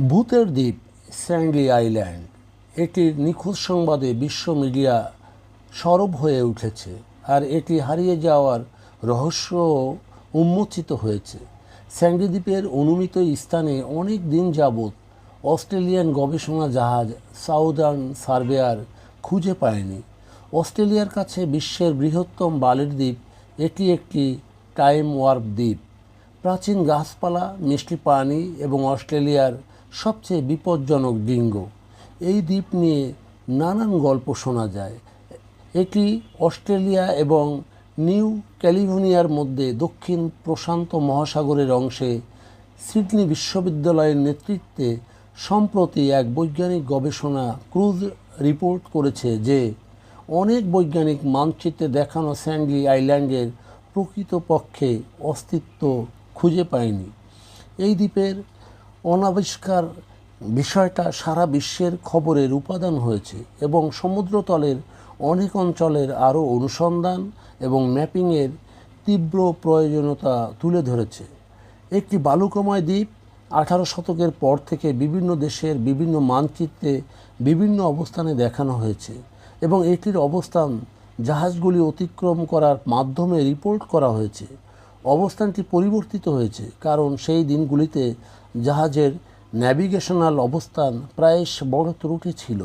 ভূতের দ্বীপ স্যান্ডলি আইল্যান্ড এটির নিখোঁজ সংবাদে বিশ্ব মিডিয়া সরব হয়ে উঠেছে আর এটি হারিয়ে যাওয়ার রহস্য উন্মোচিত হয়েছে। স্যান্ডি দ্বীপের অনুমিত স্থানে অনেক দিন যাবৎ অস্ট্রেলিয়ান গবেষণা জাহাজ সাউদার্ন সার্ভেয়ার খুঁজে পায়নি। অস্ট্রেলিয়ার কাছে বিশ্বের বৃহত্তম বালির দ্বীপ, এটি একটি টাইম ওয়ার্প দ্বীপ। প্রাচীন গাছপালা, মিষ্টি পানি এবং অস্ট্রেলিয়ার সবচেয়ে বিপজ্জনক ডিঙ্গো এই দ্বীপ নিয়ে নানান গল্প শোনা যায়। এটি অস্ট্রেলিয়া এবং নিউ ক্যালিফোর্নিয়ার মধ্যে দক্ষিণ প্রশান্ত মহাসাগরের অংশে সিডনি বিশ্ববিদ্যালয়ের নেতৃত্বে সম্প্রতি এক বৈজ্ঞানিক গবেষণা ক্রুজ রিপোর্ট করেছে যে, অনেক বৈজ্ঞানিক মানচিত্রে দেখানো স্যান্ডলি আইল্যান্ডের প্রকৃতপক্ষে অস্তিত্ব খুঁজে পায়নি। এই দ্বীপের অনাবিষ্কার বিষয়টা সারা বিশ্বের খবরের উপাদান হয়েছে এবং সমুদ্রতলের অনেক অঞ্চলের আরও অনুসন্ধান এবং ম্যাপিংয়ের তীব্র প্রয়োজনীয়তা তুলে ধরেছে। একটি বালুকাময় দ্বীপ আঠারো শতকের পর থেকে বিভিন্ন দেশের বিভিন্ন মানচিত্রে বিভিন্ন অবস্থানে দেখানো হয়েছে এবং এটির অবস্থান জাহাজগুলি অতিক্রম করার মাধ্যমে রিপোর্ট করা হয়েছে। অবস্থানটি পরিবর্তিত হয়েছে কারণ সেই দিনগুলিতে জাহাজের ন্যাভিগেশনাল অবস্থান প্রায়শ বড় ত্রুটি ছিল।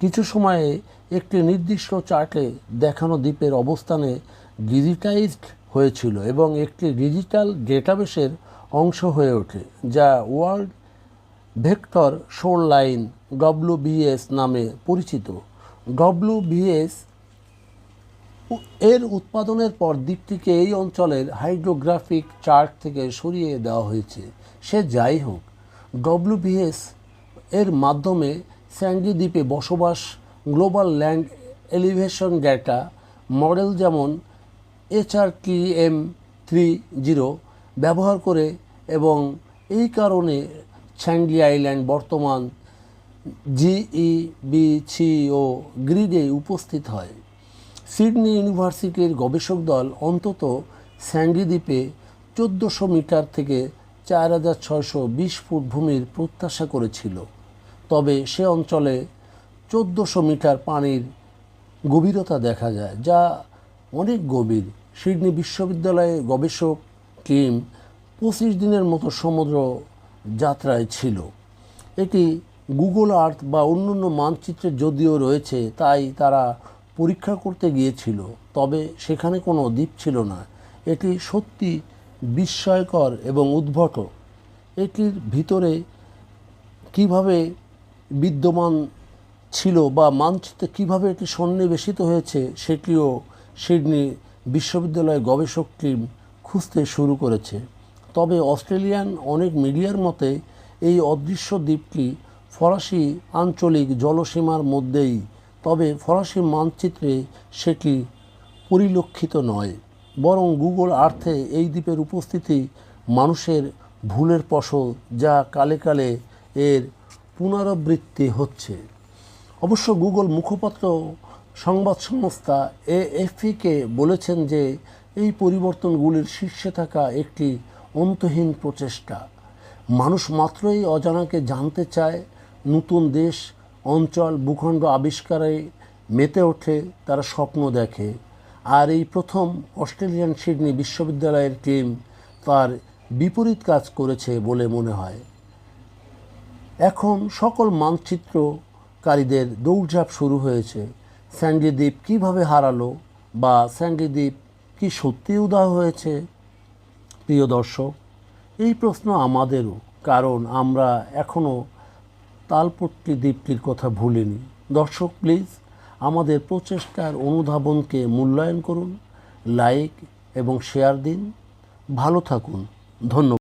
কিছু সময়ে একটি নির্দিষ্ট চার্টে দেখানো দ্বীপের অবস্থানে ডিজিটাইজড হয়েছিল এবং একটি ডিজিটাল ডেটাবেসের অংশ হয়ে ওঠে, যা ওয়ার্ল্ড ভেক্টর শোর লাইন ডব্লিউবিএস নামে পরিচিত। ডব্লিউবিএস এর উৎপাদনের পর দ্বীপটিকে এই অঞ্চলের হাইড্রোগ্রাফিক চার্ট থেকে সরিয়ে দেওয়া হয়েছে। সে যাই হোক ডব্লিউবিএস এর মাধ্যমে স্যান্ডি দ্বীপে বসবাস, global land elevation data, model যেমন HR T M three zero ব্যবহার করে এবং এই কারণে স্যান্ডলি আইল্যান্ড বর্তমান জিই জিইবিসি ও গ্রিডে উপস্থিত হয়। সিডনি ইউনিভার্সিটির গবেষক দল অন্তত স্যান্ডি দ্বীপে চোদ্দোশো মিটার থেকে চার হাজার ছয়শো বিশ ফুট ভূমির প্রত্যাশা করেছিল। তবে সে অঞ্চলে চোদ্দোশো মিটার পানির গভীরতা দেখা যায়, যা অনেক গভীর। সিডনি বিশ্ববিদ্যালয়ে গবেষক টিম পঁচিশ দিনের মতো সমুদ্র যাত্রায় ছিল। এটি গুগল আর্থ বা অন্যান্য মানচিত্রে যদিও রয়েছে, তাই তারা পরীক্ষা করতে গিয়েছিল, তবে সেখানে কোনো দ্বীপ ছিল না। এটি সত্যি বিস্ময়কর এবং উদ্ভট। এটির ভিতরে কীভাবে বিদ্যমান ছিল বা মানচিত্রে কীভাবে এটি সন্নিবেশিত হয়েছে, সেটিও সিডনি বিশ্ববিদ্যালয় গবেষক টিম খুঁজতে শুরু করেছে। তবে অস্ট্রেলিয়ান অনেক মিডিয়ার মতে, এই অদৃশ্য দ্বীপটি ফরাসি আঞ্চলিক জলসীমার মধ্যেই তবে ফরাসি মানচিত্রে সেটি পরিলক্ষিত নয়, বরং গুগল আর্থে এই দ্বীপের উপস্থিতি মানুষের ভুলের ফসল যা কালে কালে এর পুনরাবৃত্তি হচ্ছে। অবশ্য গুগল মুখপাত্র সংবাদ সংস্থা এএফপিকে বলেছেন যে এই পরিবর্তনগুলির শীর্ষে থাকা একটি অন্তহীন প্রচেষ্টা। মানুষ মাত্রই অজানাকে জানতে চায়, নতুন দেশ অঞ্চল, ভূখণ্ড আবিষ্কারে মেতে ওঠে, তারা স্বপ্ন দেখে। আর এই প্রথম অস্ট্রেলিয়ান সিডনি বিশ্ববিদ্যালয়ের টিম তার বিপরীত কাজ করেছে বলে মনে হয়। এখন সকল মানচিত্রকারীদের দৌড়ঝাঁপ শুরু হয়েছে। স্যান্ডি দ্বীপ কীভাবে হারালো বা স্যান্ডি দ্বীপ কি সত্যি উদয় হয়েছে? প্রিয় দর্শক, এই প্রশ্ন আমাদেরও, কারণ আমরা এখনও তালপট্টি দ্বীপটির কথা ভুলিনি। দর্শক, প্লিজ আমাদের প্রচেষ্টার অনুধাবনকে মূল্যায়ন করুন, লাইক এবং শেয়ার দিন। ভালো থাকুন। ধন্যবাদ।